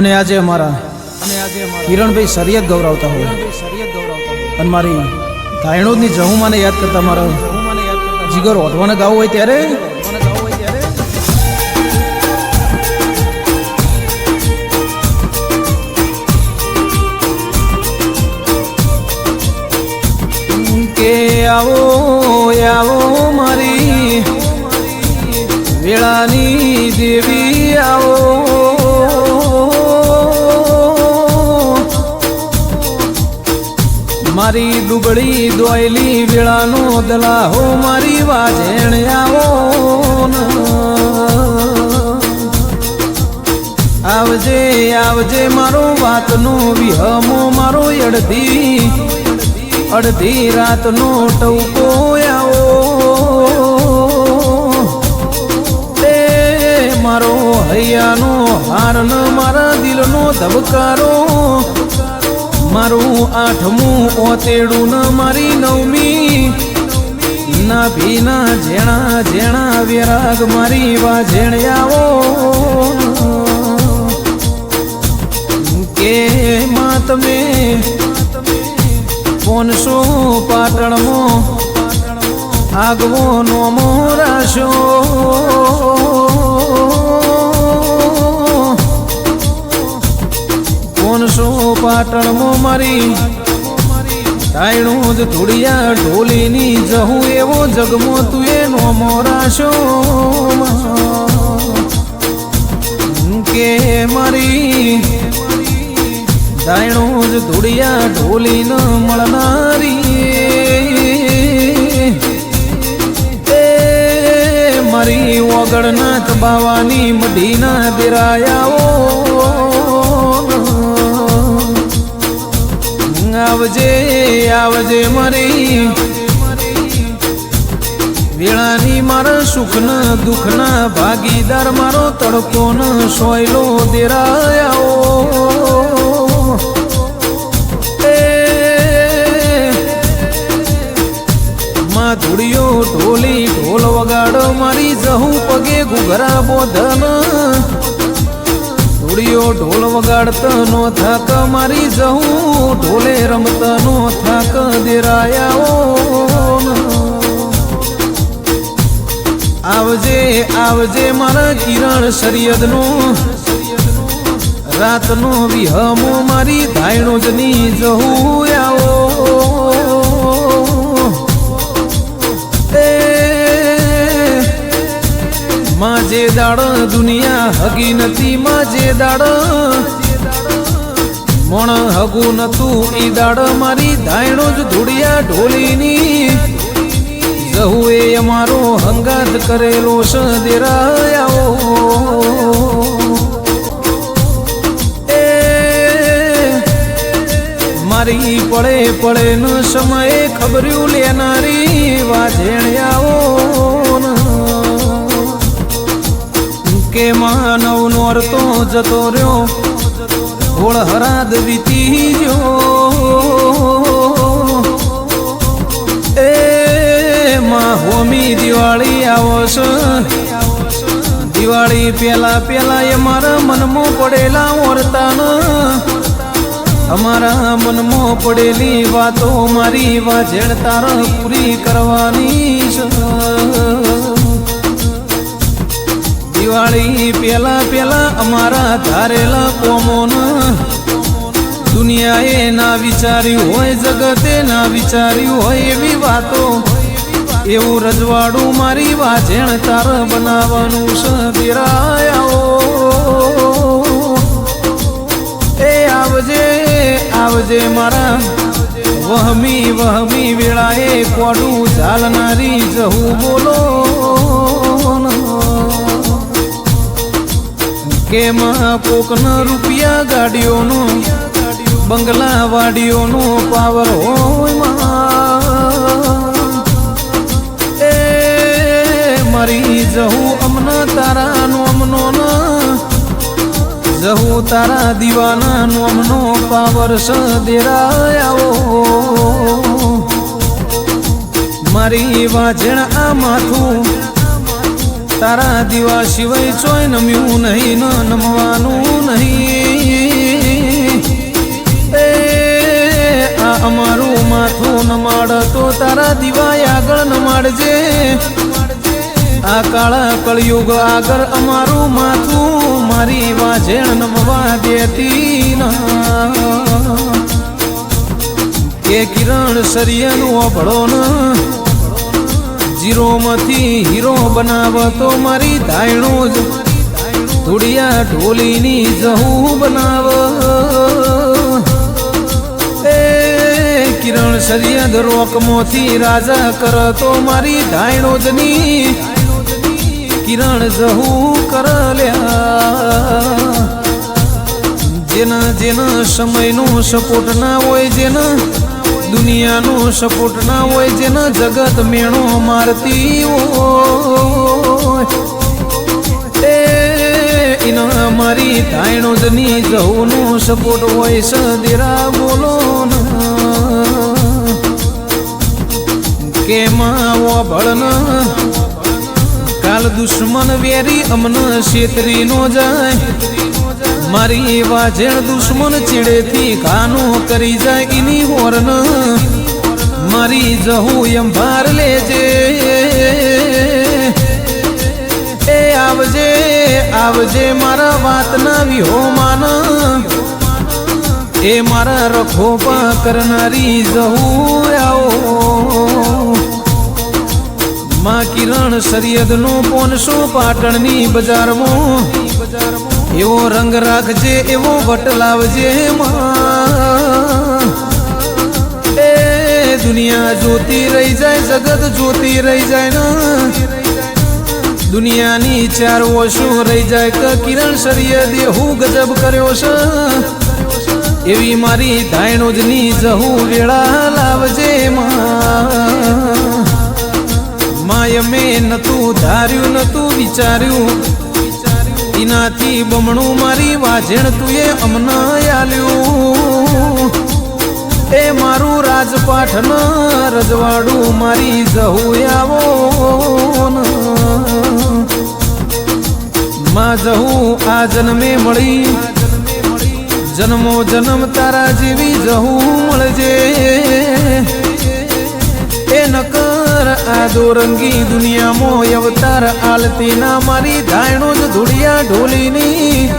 અને આજે અમારા કિરણભાઈ સરિયત ગૌરવતા હોય. અને મારી ધાયણોદની જહુમાને યાદ કરતા મારા જીગર ઓઢવાને ગાવું હોય ત્યારે આવો મારી દુબળી દોયલી વેળાનો દલાહો મારી વાજેણ આવો. આવજે આવજે મારો વાતનો વિહમો, મારો અડધી અડધી રાતનો ટવકો આવો એ મારો હૈયાનો હારન, મારા દિલનો ધબકારો મારું આઠમું ઓતેડું ન મારી નવમી. ના ભીના ઝેણા ઝેણા વિરાગ મારી વાઝેણ ઝેણ્યાઓ કે માં તમે પોનસો પાટણમો આગવો નોમો રાશો? પોનસો પાટણમાં મારી ટાયણું જ ધૂળિયા ઢોલીની જહું એવો જગમો તું એ મોરાશો રાશો કે મારી ડાયણું જ ઢોલી ન મળનારી. એ મારી ઓગળનાથ બાવાની મઢીના દેરાયાઓ. આવજે આવજે મારી. વેળાની મારા સુખના દુઃખના ભાગીદાર, મારો તડકો ન સોયલો દેરાયાઓ માં ધૂળિયો ઢોલી, ઢોલ વગાડો, મારી જહું પગે ઘુઘરા બોધન. ધૂળિયો ઢોલ વગાડત નો થાક મારી જહું. ઢોલે રમત નો થાક દેરાયા આવજે આવજે મારા કિરણ શરિયદનો રાતનો વિહમો મારી ધાયણો જની જહું આવો માજે દાડ દુનિયા હગી નથી, માજે દાડ મણ હગું નતું ઈ દાડ મારી, ધાયણો જ ધૂળિયા ઢોલીની. જહુએ અમારો હંગાત કરેલો સદેરાયાઓ એ મારી પડે પડે ન સમયે ખબર્યું લેનારી વાજેણિયાઓ માનવ નોરતો જતો રહ્યો. હોળ હરાદ વીતી ગયો. એ માં હોમી દિવાળી આવશ દિવાળી પેલા પેલા એ મારા મનમાં પડેલા વર્તાન અમારા મનમાં પડેલી વાતો મારી વાજેડ તાર પૂરી કરવાની છે. અમારા ધારેલા કોમોન. દુનિયાએ ના વિચાર્યું હોય, જગતે ના વિચાર્યું હોય એવી વાતો. એવું રજવાડું મારી વાજેણ તાર બનાવવાનું સબિરાયાઓ એ આવજે આવજે મારા. વહમી વહમી વેળાએ કોડું ચાલનારી જહું બોલો. કે માં રૂપિયા ગાડીઓનો બંગલા વાડીઓનો પાવર હોય એ મારી જહું અમના તારા અમનો ના, જહું તારા દીવાના નોમનો પાવર સદેરાયાઓ મારી વાજણ આ માથું તારા દીવા સિવાય ચોય નમ્યું નહીં, ન નમવાનું નહીં. એ, આ અમારું માથું નમાડ તો તારા દીવાય આગળ નમાડજે. આ કાળા કળયુગ આગળ અમારું માથું મારી વાજેણ નમવા દેતી ના. કે કિરણ સરિયાનું અભળો ન જીરોમાંથી હીરો બનાવતો મારી ધાયણો જ. ધૂળિયા ઢોલીની જહું બનાવ. એ કિરણ સરિયદ રોકમોથી રાજા કરતો મારી ધાયણો જની. કિરણ જહું કરલ્યા જેના જેના સમયનો સપોર્ટ ના હોય જેના દુનિયાનો સપોર્ટ ના હોય જેના જગત મેણો મારતી હોય. એના મારી ધાયણો જની જહુનો સપોર્ટ હોય, સદેરા બોલો કેમાં ભળન, કાલ દુશ્મન વેરી અમન છેતરી નો જાય. મારી એવા જેણ દુશ્મન ચીડેથી કાનો કરી જાય એની હોરન. મારી જહું એમ ભાર લેજે. એ આવજે આવજે મારા વાતના વિહો માન એ મારા રખોપા કરનારી જહું આવો. માં કિરણ સરિયદ નો પોનસો પાટણની બજારમાં. એવો રંગ રાખજે, એવો વટ લાવજે એ દુનિયા જોતી રહી જાય, જગત જોતી રહી જાય ને. દુનિયાની ચાર ઓછું રહી જાય, કે કિરણ સરિયદે દેહું ગજબ કર્યો છે. એવી મારી ધાયણો જ ની જહું વેળા લાવજે માય મેં નતું ધાર્યું, નતું વિચાર્યું. એનાથી બમણું મારી વાજણ તુંએ અમન આલ્યું. એ મારું રાજપાઠ ન રજવાડું મારી જહું આવો. માં જહું આ જન્મે મળી. જન્મો જન્મ તારા જેવી જહું મળજે. એ નકર આ દોરંગી દુનિયામાં અવતાર આલતી ના મારી ધાયણો જ ધૂળિયા ઢોલીની.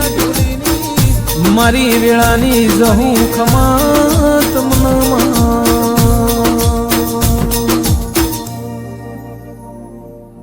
મારી વેળાની જહું ખમા મનમાં.